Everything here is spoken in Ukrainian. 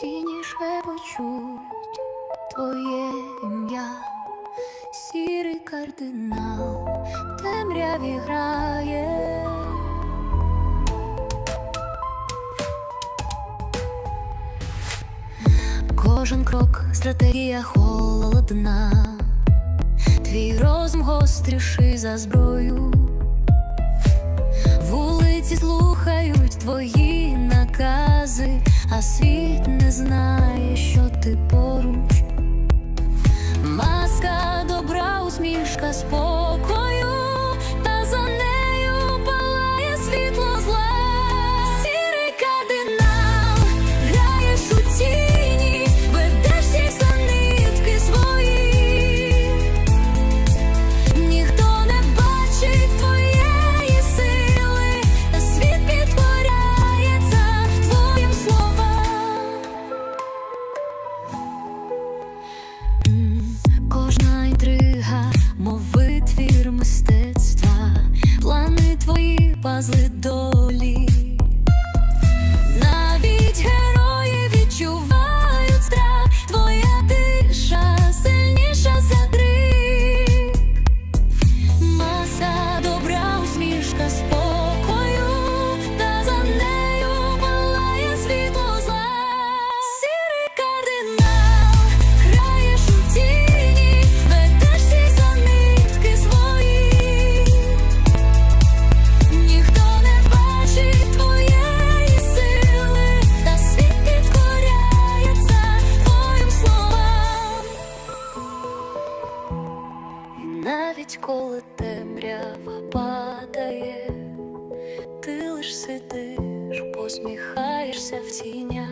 Тіні шепочуть твоє ім'я, сірий кардинал, темряві грає. Кожен крок, стратегія холодна, твій розум гостріший за зброю, вулиці слухають твої накази світ не знає, що ти поруч. навіть коли темрява падає, ти лиш сидиш, посміхаєшся в тінях.